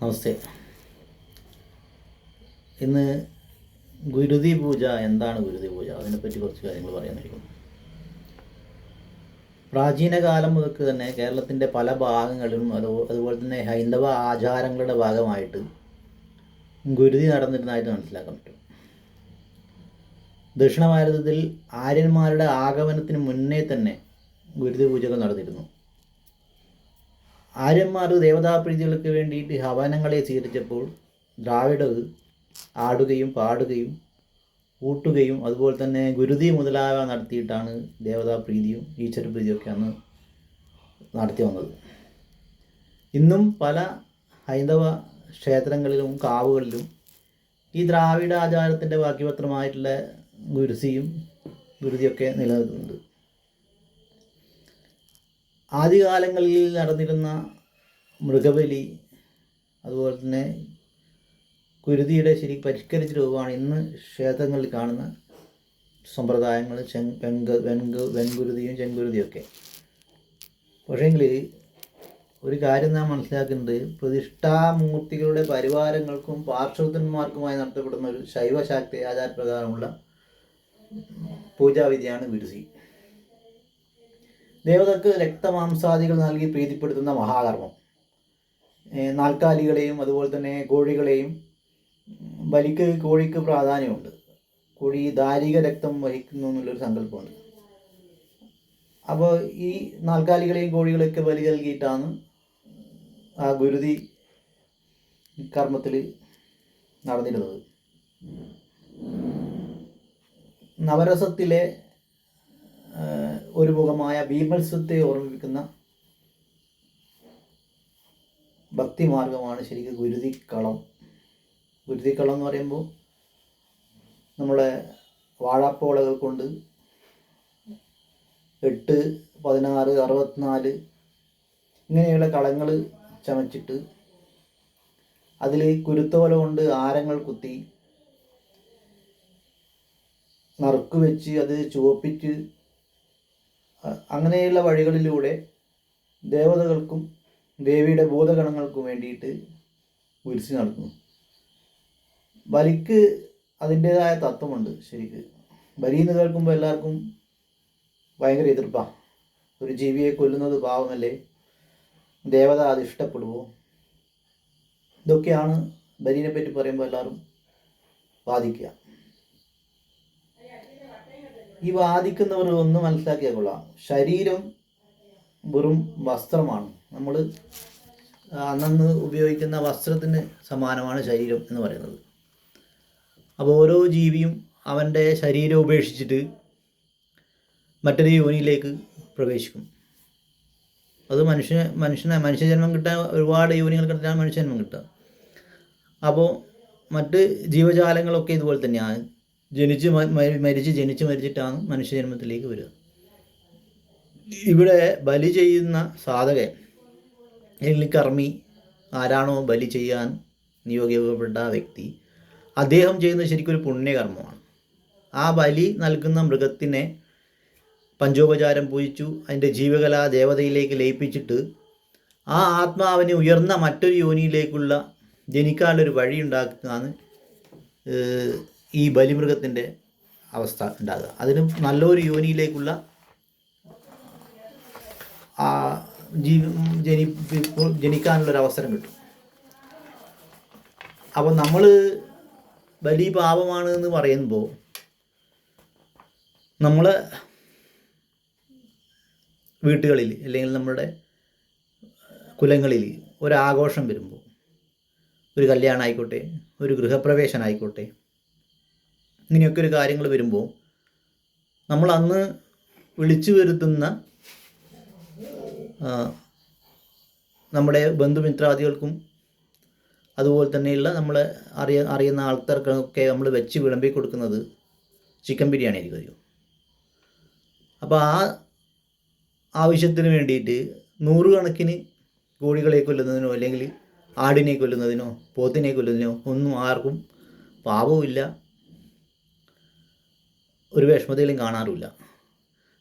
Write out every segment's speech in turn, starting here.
നമസ്തേ. ഇന്ന് ഗുരുതി പൂജ എന്താണ് ഗുരുതി പൂജ? അതിനെപ്പറ്റി കുറച്ച് കാര്യങ്ങൾ പറയാനായിരിക്കും. പ്രാചീന കാലം മുതൽക്ക് തന്നെ കേരളത്തിന്റെ പല ഭാഗങ്ങളിലും അത് അതുപോലെ തന്നെ ഹൈന്ദവ ആചാരങ്ങളുടെ ഭാഗമായിട്ട് ഗുരുതി നടന്നിരുന്നതായിട്ട് മനസ്സിലാക്കാൻ പറ്റും. ദക്ഷിണ ഭാരതത്തിൽ ആര്യന്മാരുടെ ആഗമനത്തിന് മുന്നേ തന്നെ ഗുരുതി പൂജകൾ നടന്നിരുന്നു. ആര്യന്മാർ ദേവതാപ്രീതികൾക്ക് വേണ്ടിയിട്ട് ഹവനങ്ങളെ സ്വീകരിച്ചപ്പോൾ ദ്രാവിഡർ ആടുകയും പാടുകയും ഊട്ടുകയും അതുപോലെ തന്നെ ഗുരുതി മുതലായവ നടത്തിയിട്ടാണ് ദേവതാപ്രീതിയും ഈശ്വരപ്രീതിയും ഒക്കെ അന്ന് നടത്തി വന്നത്. ഇന്നും പല ഹൈന്ദവ ക്ഷേത്രങ്ങളിലും കാവുകളിലും ഈ ദ്രാവിഡ ആചാരത്തിന്റെ ബാക്കിപത്രമായിട്ടുള്ള ഗുരുസിയും ഗുരുതിയൊക്കെ നിലനിൽക്കുന്നുണ്ട്. ആദ്യകാലങ്ങളിൽ നടന്നിരുന്ന മൃഗബലി അതുപോലെ തന്നെ കുരുതിയുടെ ശരി പരിഷ്കരിച്ച രൂപമാണ് ഇന്ന് ക്ഷേത്രങ്ങളിൽ കാണുന്ന സമ്പ്രദായങ്ങൾ ചെങ് വെങ്ക വെങ്ക് വെങ്കുരുതിയും ചെങ്കുരുതിയും ഒക്കെ. പക്ഷേങ്കിൽ ഒരു കാര്യം നാം മനസ്സിലാക്കുന്നത് പ്രതിഷ്ഠാമൂർത്തികളുടെ പരിവാരങ്ങൾക്കും പാർശ്വതന്മാർക്കുമായി നടത്തപ്പെടുന്ന ഒരു ശൈവശാക്തി ആചാരപ്രകാരമുള്ള പൂജാവിധിയാണ് ഗുരുസി. ദേവതക്ക് രക്തമാംസാദികൾ നൽകി പ്രീതിപ്പെടുത്തുന്ന മഹാകർമ്മം. നാൽക്കാലികളെയും അതുപോലെ തന്നെ കോഴികളെയും ബലിക്ക് കോഴിക്ക് പ്രാധാന്യമുണ്ട്. കോഴി ദാരിക രക്തം വഹിക്കുന്നു എന്നുള്ളൊരു സങ്കല്പമുണ്ട്. അപ്പോൾ ഈ നാൽക്കാലികളെയും കോഴികളെയൊക്കെ ബലി നൽകിയിട്ടാണ് ആ ഗുരുതി കർമ്മത്തിൽ നടന്നിരുന്നത്. നവരസത്തിലെ ഒരു മുഖമായ ഭീമത്സത്തെ ഓർമ്മിപ്പിക്കുന്ന ഭക്തിമാർഗമാണ് ശരിക്കും ഗുരുതിക്കളം. ഗുരുതിക്കളം എന്ന് പറയുമ്പോൾ നമ്മളെ വാഴാപ്പോളകൾ കൊണ്ട് എട്ട് പതിനാറ് അറുപത്തിനാല് ഇങ്ങനെയുള്ള കളങ്ങൾ ചമച്ചിട്ട് അതിൽ കുരുത്തോല കൊണ്ട് ആരങ്ങൾ കുത്തി നറുക്ക് വെച്ച് അത് ചുവപ്പിച്ച് അങ്ങനെയുള്ള വഴികളിലൂടെ ദേവതകൾക്കും ദേവിയുടെ ഭൂതഗണങ്ങൾക്കും വേണ്ടിയിട്ട് ഉരുസി നടത്തുന്നു. ബലിക്ക് അതിന്റേതായ തത്വമുണ്ട് ശരിക്ക്. ബലി എന്ന് കേൾക്കുമ്പോൾ എല്ലാവർക്കും ഭയങ്കര എതിർപ്പാണ് ഒരു ജീവിയെ കൊല്ലുന്നത് പാവമല്ലേ? ദേവത അത് ഇഷ്ടപ്പെടുമോ ഇതൊക്കെയാണ് ബലിനെ പറ്റി പറയുമ്പോൾ എല്ലാവരും വാദിക്കുക. ഈ വാദിക്കുന്നവർ ഒന്ന് മനസ്സിലാക്കിയാൽ കൊള്ളാം. ശരീരം വെറും വസ്ത്രമാണ്. നമ്മൾ അന്നന്ന് ഉപയോഗിക്കുന്ന വസ്ത്രത്തിന് സമാനമാണ് ശരീരം എന്ന് പറയുന്നത്. അപ്പോൾ ഓരോ ജീവിയും അവന്റെ ശരീരം ഉപേക്ഷിച്ചിട്ട് മറ്റൊരു യോനിയിലേക്ക് പ്രവേശിക്കും. അത് മനുഷ്യ മനുഷ്യനെ മനുഷ്യജന്മം കിട്ടാൻ ഒരുപാട് യോനികൾ കിട്ടാൻ മനുഷ്യജന്മം കിട്ടുക. അപ്പോൾ മറ്റ് ജീവജാലങ്ങളൊക്കെ ഇതുപോലെ തന്നെയാണ്. ജനിച്ച് മരിച്ച് ജനിച്ച് മരിച്ചിട്ടാണ് മനുഷ്യജന്മത്തിലേക്ക് വരിക. ഇവിടെ ബലി ചെയ്യുന്ന സാധകൻ അല്ലെങ്കിൽ കർമ്മി ആരാണോ ബലി ചെയ്യാൻ നിയോഗിക്കപ്പെട്ട വ്യക്തി അദ്ദേഹം ചെയ്യുന്നത് ശരിക്കും ഒരു പുണ്യകർമ്മമാണ്. ആ ബലി നൽകുന്ന മൃഗത്തിനെ പഞ്ചോപചാരം പൂജിച്ചു അതിന്റെ ജീവകല ദേവതയിലേക്ക് ലയിപ്പിച്ചിട്ട് ആ ആത്മാവിനെ ഉയർന്ന മറ്റൊരു യോനിയിലേക്കുള്ള ജനിക്കാനുള്ളൊരു വഴി ഉണ്ടാക്കുന്നതാണ് ഈ ബലിമൃഗത്തിന്റെ അവസ്ഥ ഉണ്ടാകുക. അതിനും നല്ലൊരു യോനിയിലേക്കുള്ള ആ ജീവി ജനി ജനിക്കാനുള്ളൊരു അവസരം കിട്ടും. അപ്പോൾ നമ്മൾ ബലി പാപമാണ് എന്ന് പറയുമ്പോൾ നമ്മൾ വീട്ടുകളിൽ അല്ലെങ്കിൽ നമ്മുടെ കുലങ്ങളിൽ ഒരാഘോഷം വരുമ്പോൾ ഒരു കല്യാണം ആയിക്കോട്ടെ ഒരു ഗൃഹപ്രവേശനം ആയിക്കോട്ടെ ഇങ്ങനെയൊക്കെ ഒരു കാര്യങ്ങൾ വരുമ്പോൾ നമ്മൾ അന്ന് വിളിച്ചു വരുത്തുന്ന നമ്മുടെ ബന്ധുമിത്രാദികൾക്കും അതുപോലെ തന്നെയുള്ള നമ്മളെ അറിയ അറിയുന്ന ആൾക്കാർക്കൊക്കെ നമ്മൾ വെച്ച് വിളമ്പി കൊടുക്കുന്നത് ചിക്കൻ ബിരിയാണി ആയിരിക്കും അപ്പോൾ ആ ആവശ്യത്തിന് വേണ്ടിയിട്ട് നൂറുകണക്കിന് കോഴികളെ കൊല്ലുന്നതിനോ അല്ലെങ്കിൽ ആടിനെ കൊല്ലുന്നതിനോ പോത്തിനെ കൊല്ലുന്നതിനോ ഒന്നും ആർക്കും പാപവുമില്ല. ഒരു വിഷമതയിലും കാണാറുമില്ല.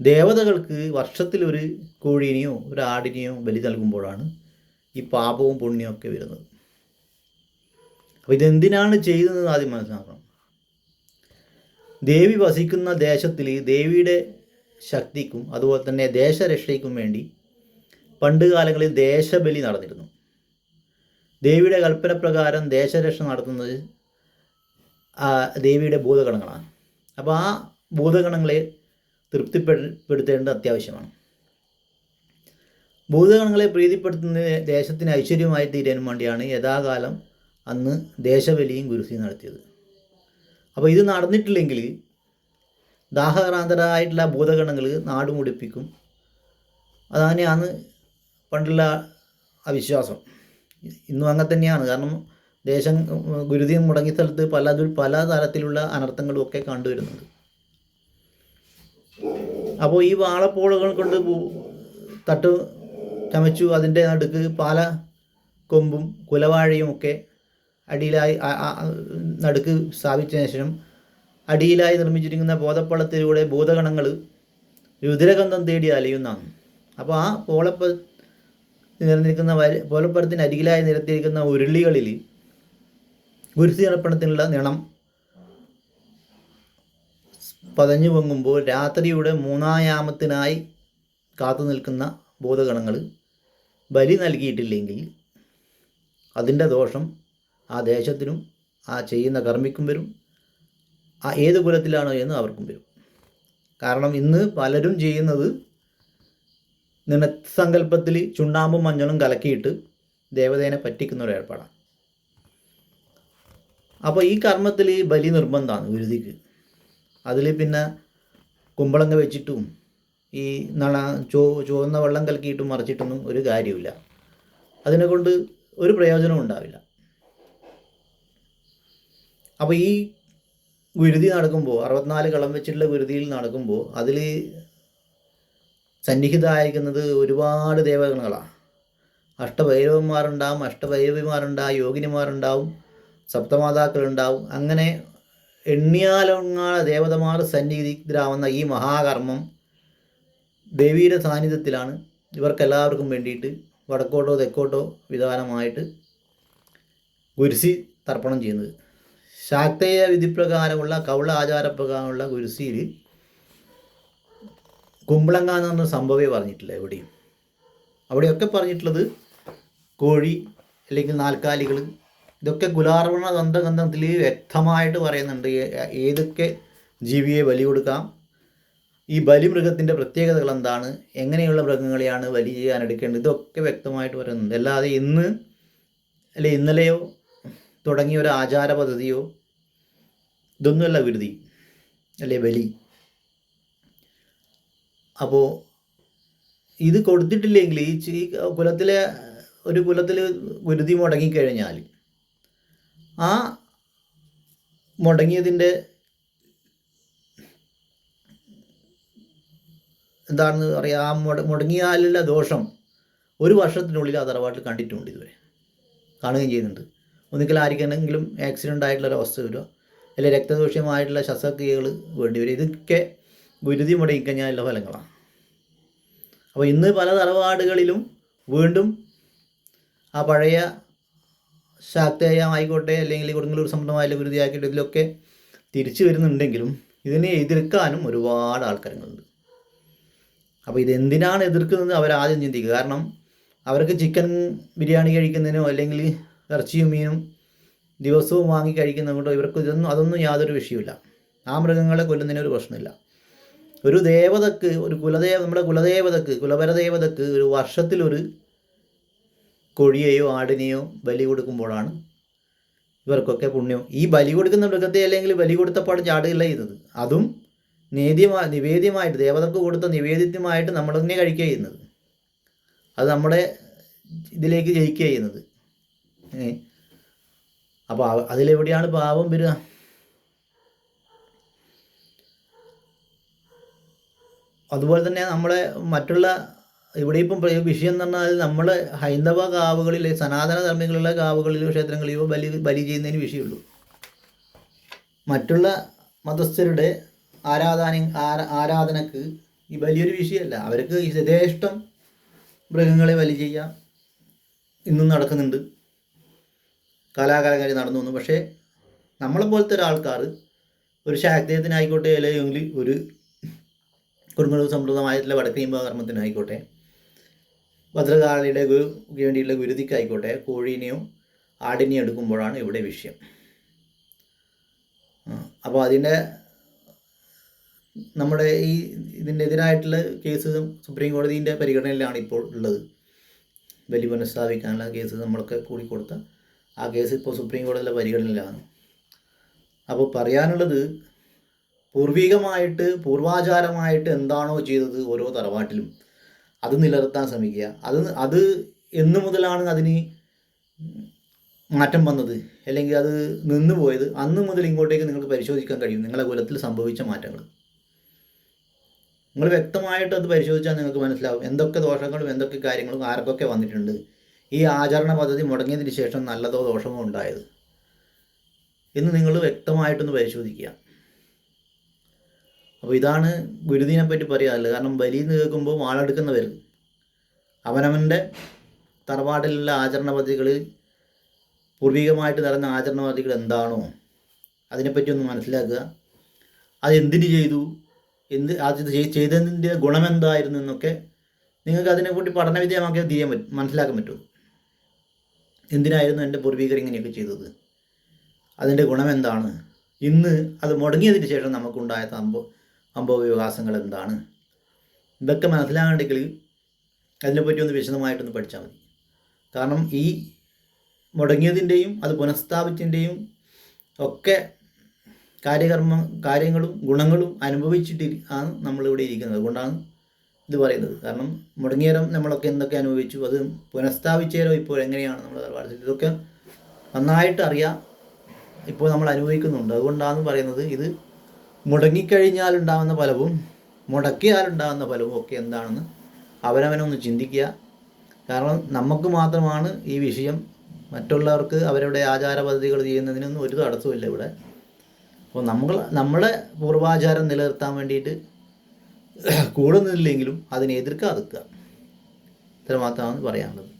ദേവതകൾക്ക് വർഷത്തിലൊരു കോഴീനെയോ ഒരു ആടിനെയോ ബലി നൽകുമ്പോഴാണ് ഈ പാപവും പുണ്യവും ഒക്കെ വരുന്നത്. അപ്പോൾ ഇതെന്തിനാണ് ചെയ്യുന്നത് ആദ്യം മനസ്സിലാക്കണം. ദേവി വസിക്കുന്ന ദേശത്തിൽ ദേവിയുടെ ശക്തിക്കും അതുപോലെ തന്നെ ദേശരക്ഷയ്ക്കും വേണ്ടി പണ്ട് കാലങ്ങളിൽ ദേശബലി നടന്നിരുന്നു. ദേവിയുടെ കൽപ്പന പ്രകാരം ദേശരക്ഷ നടത്തുന്നത് ദേവിയുടെ ഭൂതഗണങ്ങളാണ്. അപ്പോൾ ആ ഭൂതഗണങ്ങളെ തൃപ്തിപ്പെടുത്തേണ്ടത് അത്യാവശ്യമാണ്. ഭൂതഗണങ്ങളെ പ്രീതിപ്പെടുത്തുന്ന ദേശത്തിന് ഐശ്വര്യമായി തീരാനും വേണ്ടിയാണ് യഥാകാലം അന്ന് ദേശബലിയും ഗുരുസിയും നടത്തിയത്. അപ്പോൾ ഇത് നടന്നിട്ടില്ലെങ്കിൽ ദാഹക്രാന്തരായിട്ടുള്ള ഭൂതഗണങ്ങൾ നാട് മുടിപ്പിക്കും. അതങ്ങനെയാണ് പണ്ടുള്ള അവിശ്വാസം. ഇന്നും അങ്ങനെ തന്നെയാണ്. കാരണം ദേശം ഗുരുതി മുടങ്ങിയ സ്ഥലത്ത് പല പല തരത്തിലുള്ള അനർത്ഥങ്ങളും ഒക്കെ കണ്ടുവരുന്നുണ്ട്. അപ്പോൾ ഈ വാളപ്പോളകൾ കൊണ്ട് തട്ടു ചമച്ചു അതിന്റെ നടുക്ക് പാല കൊമ്പും കുലവാഴയും ഒക്കെ അടിയിലായി നടുക്ക് സ്ഥാപിച്ചതിന് ശേഷം അടിയിലായി നിർമ്മിച്ചിരിക്കുന്ന ബോധപ്പള്ളത്തിലൂടെ ഭൂതഗണങ്ങൾ രുദ്രഗന്ധം തേടി അലയുന്നതാണ്. അപ്പോൾ ആ പോളപ്പ നിരന്നിരിക്കുന്ന വര പോലപ്പുറത്തിന് അരികിലായി നിരത്തിയിരിക്കുന്ന ഉരുളികളിൽ ഗുരുതിയർപ്പണത്തിനുള്ള നിണം പതഞ്ഞു പൊങ്ങുമ്പോൾ രാത്രിയുടെ മൂന്നായാമത്തിനായി കാത്തു നിൽക്കുന്ന ഭൂതഗണങ്ങൾ ബലി നൽകിയിട്ടില്ലെങ്കിൽ അതിന്റെ ദോഷം ആ ദേശത്തിനും ആ ചെയ്യുന്ന കർമ്മിക്കും വരും ആ ഏത് കുലത്തിലാണോ എന്ന് അവർക്കും വരും. കാരണം ഇന്ന് പലരും ചെയ്യുന്നത് നിണസങ്കല്പത്തിൽ ചുണ്ണാമ്പും മഞ്ഞളും കലക്കിയിട്ട് ദേവതേനെ പറ്റിക്കുന്ന ഒരു ഏർപ്പാടാണ്. അപ്പോൾ ഈ കർമ്മത്തിൽ ബലി നിർബന്ധമാണ് ഗുരുതിക്ക് അതിൽ പിന്നെ കുമ്പളങ്ങ വെച്ചിട്ടും ഈ നള ചോ ചുവന്ന വെള്ളം കലക്കിയിട്ടും മറിച്ചിട്ടൊന്നും ഒരു കാര്യമില്ല അതിനെ കൊണ്ട് ഒരു പ്രയോജനവും ഉണ്ടാവില്ല. അപ്പോൾ ഈ വിരുതി നടക്കുമ്പോൾ അറുപത്തിനാല് കളം വെച്ചിട്ടുള്ള വിരുതിയിൽ നടക്കുമ്പോൾ അതിൽ സന്നിഹിതമായിരിക്കുന്നത് ഒരുപാട് ദേവഗണങ്ങളാണ് അഷ്ടഭൈരവന്മാരുണ്ടാവും അഷ്ടഭൈരവിമാരുണ്ടാവും യോഗിനിമാരുണ്ടാവും സപ്തമാതാക്കളുണ്ടാവും അങ്ങനെ എണ്ണിയാലൊങ്ങാ ദേവതമാർ സന്നിഹിതരാവുന്ന ഈ മഹാകർമ്മം ദേവിയുടെ സാന്നിധ്യത്തിലാണ്. ഇവർക്കെല്ലാവർക്കും വേണ്ടിയിട്ട് വടക്കോട്ടോ തെക്കോട്ടോ വിധാനമായിട്ട് ഗുരുസി തർപ്പണം ചെയ്യുന്നത്. ശാക്തേയ വിധിപ്രകാരമുള്ള കൗള ആചാരപ്രകാരമുള്ള ഗുരുസിയിൽ കുമ്പളങ്ങ എന്ന് പറഞ്ഞ സംഭവമേ പറഞ്ഞിട്ടില്ല എവിടെയും. അവിടെയൊക്കെ പറഞ്ഞിട്ടുള്ളത് കോഴി അല്ലെങ്കിൽ നാൽക്കാലികൾ ഇതൊക്കെ ഗുലാർവണ ദന്തഗന്ധത്തിൽ വ്യക്തമായിട്ട് പറയുന്നുണ്ട്. ഏതൊക്കെ ജീവിയെ ബലി കൊടുക്കാം? ഈ ബലിമൃഗത്തിന്റെ പ്രത്യേകതകൾ എന്താണ്? എങ്ങനെയുള്ള മൃഗങ്ങളെയാണ് ബലി ചെയ്യാൻ എടുക്കേണ്ടത്? ഇതൊക്കെ വ്യക്തമായിട്ട് പറയുന്നുണ്ട്. അല്ലാതെ ഇന്ന് അല്ലെ ഇന്നലെയോ തുടങ്ങിയ ഒരു ആചാര പദ്ധതിയോ ഇതൊന്നുമല്ല വിരുതി അല്ലേ ബലി. അപ്പോൾ ഇത് കൊടുത്തിട്ടില്ലെങ്കിൽ ഈ കുലത്തിലെ ഒരു കുലത്തിൽ ഗുരുതി മുടങ്ങിക്കഴിഞ്ഞാൽ ആ മുടങ്ങിയതിന്റെ എന്താണെന്ന് പറയുക ആ മുട മുടങ്ങിയാലുള്ള ദോഷം ഒരു വർഷത്തിനുള്ളിൽ ആ തറവാട്ടിൽ കണ്ടിട്ടുണ്ട് ഇതുവരെ. കാണുകയും ചെയ്യുന്നുണ്ട്. ഒന്നുകിൽ ആർക്കെങ്കിലും ആക്സിഡന്റ് ആയിട്ടുള്ള അവസ്ഥ വരിക അല്ലെങ്കിൽ രക്തദോഷ്യമായിട്ടുള്ള ശസ്ത്രക്രിയകൾ വേണ്ടി വരും? ഇതൊക്കെ ഗുരുതി മുടങ്ങിക്കഴിഞ്ഞാലുള്ള ഫലങ്ങളാണ്. അപ്പോൾ ഇന്ന് പല തറവാടുകളിലും വീണ്ടും ആ പഴയ ശാക്തേയമായിക്കോട്ടെ അല്ലെങ്കിൽ കൊടുങ്ങല്ലൂർ സംബന്ധമായ ഗുരുതിയാക്കിയിട്ട് ഇതിലൊക്കെ തിരിച്ചു വരുന്നുണ്ടെങ്കിലും ഇതിനെ എതിർക്കാനും ഒരുപാട് ആൾക്കാരുണ്ട് അപ്പോൾ ഇതെന്തിനാണ് എതിർക്കുന്നത് അവരാദ്യം ചിന്തിക്കുക. കാരണം അവർക്ക് ചിക്കൻ ബിരിയാണി കഴിക്കുന്നതിനോ അല്ലെങ്കിൽ ഇറച്ചിയും മീനും ദിവസവും വാങ്ങി കഴിക്കുന്നത് കൊണ്ടോ ഇവർക്ക് ഇതൊന്നും അതൊന്നും യാതൊരു വിഷയമില്ല ആ മൃഗങ്ങളെ കൊല്ലുന്നതിന് ഒരു പ്രശ്നമില്ല. ഒരു ദേവതക്ക് ഒരു കുലദേവ നമ്മുടെ കുലദേവതക്ക് കുലപരദേവതക്ക് ഒരു വർഷത്തിലൊരു കോഴിയെയോ ആടിനെയോ ബലി കൊടുക്കുമ്പോഴാണ് ഇവർക്കൊക്കെ പുണ്യം. ഈ ബലി കൊടുക്കുന്ന മൃഗത്തെ അല്ലെങ്കിൽ ബലി കൊടുത്തപ്പാട് ചാടുകയല്ല ചെയ്യുന്നത്. അതും നേദ്യമാ നിവേദ്യമായിട്ട് ദേവതക്ക് കൊടുത്ത നിവേദ്യമായിട്ട് നമ്മൾ തന്നെ കഴിക്കുക ചെയ്യുന്നത്. അത് നമ്മുടെ ഇതിലേക്ക് ജയിക്കുക ചെയ്യുന്നത്. അപ്പോൾ അതിലെവിടെയാണ് പാപം വരിക? അതുപോലെ തന്നെ നമ്മളെ മറ്റുള്ള ഇവിടെ ഇപ്പം വിഷയം എന്ന് പറഞ്ഞാൽ നമ്മൾ ഹൈന്ദവ കാവുകളിൽ സനാതന ധർമ്മികളുള്ള കാവുകളിലോ ക്ഷേത്രങ്ങളിലോ ബലി ബലി ചെയ്യുന്നതിന് വിഷയമുള്ളൂ. മറ്റുള്ള മതസ്ഥരുടെ ആരാധന ആരാ- ആരാധനക്ക് ഈ വലിയൊരു വിഷയമല്ല. അവർക്ക് യഥേഷ്ടം മൃഗങ്ങളെ ബലി ചെയ്യാം. ഇന്നും നടക്കുന്നുണ്ട്. കലാകാലങ്ങളിൽ നടന്നു വന്നു. പക്ഷേ നമ്മളെ പോലത്തെ ഒരാൾക്കാർ ഒരു ശാക്തീയത്തിനായിക്കോട്ടെ അല്ലെങ്കിൽ ഒരു കുടുംബ സമ്പ്രദമായിട്ടുള്ള വടക്കീമ്പ കർമ്മത്തിനായിക്കോട്ടെ ഭദ്രകാളിയുടെ ഗുരു വേണ്ടിയുള്ള ഗുരുതിക്കായിക്കോട്ടെ കോഴീനെയോ ആടിനെയോ എടുക്കുമ്പോഴാണ് ഇവിടെ വിഷയം. അപ്പോൾ അതിന്റെ നമ്മുടെ ഈ ഇതിന്റെ എതിരായിട്ടുള്ള കേസ് സുപ്രീം കോടതിന്റെ പരിഗണനയിലാണ് ഇപ്പോൾ ഉള്ളത്. ബലി പുനഃസ്ഥാപിക്കാനുള്ള കേസ് നമ്മളൊക്കെ കൂടി കൊടുത്ത ആ കേസ് ഇപ്പോൾ സുപ്രീം കോടതിയിലെ പരിഗണനയിലാണ്. അപ്പോൾ പറയാനുള്ളത് പൂർവികമായിട്ട് പൂർവാചാരമായിട്ട് എന്താണോ ചെയ്തത് ഓരോ തറവാട്ടിലും അത് നിലനിർത്താൻ ശ്രമിക്കുക. അത് അത് എന്നു മുതലാണ് അതിന് മാറ്റം വന്നത്. അല്ലെങ്കിൽ അത് നിന്നു പോയത്. അന്ന് മുതൽ ഇങ്ങോട്ടേക്ക് നിങ്ങൾക്ക് പരിശോധിക്കാൻ കഴിയും. നിങ്ങളുടെ കുലത്തിൽ സംഭവിച്ച മാറ്റങ്ങൾ. നിങ്ങൾ വ്യക്തമായിട്ട് അത് പരിശോധിച്ചാൽ നിങ്ങൾക്ക് മനസ്സിലാവും. എന്തൊക്കെ ദോഷങ്ങളും എന്തൊക്കെ കാര്യങ്ങളും ആർക്കൊക്കെ വന്നിട്ടുണ്ട്. ഈ ആചരണ പദ്ധതി മുടങ്ങിയതിന് ശേഷം നല്ലതോ ദോഷമോ ഉണ്ടായത്. എന്ന് നിങ്ങൾ വ്യക്തമായിട്ടൊന്ന് പരിശോധിക്കുക. അപ്പോൾ ഇതാണ് ഗുരുതിനെ പറ്റി പറയാറില്ല കാരണം ബലി എന്ന് കേൾക്കുമ്പോൾ വാളെടുക്കുന്നവർ. അവനവന്റെ തറവാട്ടിലുള്ള ആചരണ പദ്ധതികൾ പൂർവികമായിട്ട് നടന്ന ആചരണ പദ്ധതികൾ എന്താണോ അതിനെപ്പറ്റി ഒന്ന് മനസ്സിലാക്കുക. അത് എന്തിന് ചെയ്തു? എന്ത് അത് ചെയ്- ചെയ്തതിന്റെ ഗുണമെന്തായിരുന്നു എന്നൊക്കെ നിങ്ങൾക്ക് അതിനെക്കൂട്ടി പഠനവിധേയമാക്കി തിരിയാൻ പറ്റും മനസ്സിലാക്കാൻ പറ്റും എന്തിനായിരുന്നു എന്റെ പൂർവികർ ഇങ്ങനെയൊക്കെ ചെയ്തത്? അതിന്റെ ഗുണമെന്താണ്? ഇന്ന് അത് മുടങ്ങിയതിന് ശേഷം നമുക്കുണ്ടായ സംഭവ സംഭവ വികാസങ്ങൾ എന്താണ്? ഇതൊക്കെ മനസ്സിലാകണമെങ്കിൽ അതിനെപ്പറ്റി ഒന്ന് വിശദമായിട്ടൊന്ന് പഠിച്ചാൽ മതി. കാരണം ഈ മുടങ്ങിയതിന്റെയും അത് പുനഃസ്ഥാപിച്ചതിന്റെയും ഒക്കെ കാര്യകർമ്മ കാര്യങ്ങളും ഗുണങ്ങളും അനുഭവിച്ചിട്ട് ആണ് നമ്മളിവിടെ ഇരിക്കുന്നത്. അതുകൊണ്ടാണ് ഇത് പറയുന്നത്. കാരണം മുടങ്ങിയരം നമ്മളൊക്കെ എന്തൊക്കെ അനുഭവിച്ചു? അത് പുനഃസ്ഥാപിച്ചേരോ ഇപ്പോൾ എങ്ങനെയാണ് നമ്മൾ തറവാട് ഇതൊക്കെ നന്നായിട്ട് അറിയാം ഇപ്പോൾ നമ്മൾ അനുഭവിക്കുന്നുണ്ട്. അതുകൊണ്ടാണ് പറയുന്നത് ഇത് മുടങ്ങിക്കഴിഞ്ഞാൽ ഉണ്ടാകുന്ന ഫലവും മുടക്കിയാൽ ഉണ്ടാകുന്ന ഫലവും ഒക്കെ എന്താണെന്ന് അവനവനൊന്ന് ചിന്തിക്കുക. കാരണം നമുക്ക് മാത്രമാണ് ഈ വിഷയം മറ്റുള്ളവർക്ക് അവരുടെ ആചാര പദ്ധതികൾ ചെയ്യുന്നതിനൊന്നും ഒരു തടസ്സമില്ല ഇവിടെ. അപ്പോൾ നമ്മൾ നമ്മുടെ പൂർവാചാരം നിലനിർത്താൻ വേണ്ടിയിട്ട് കൂടുന്നില്ലെങ്കിലും അതിനെ എതിർക്കാതിക്കുക ഇത്ര മാത്രമാണ് പറയാനുള്ളത്.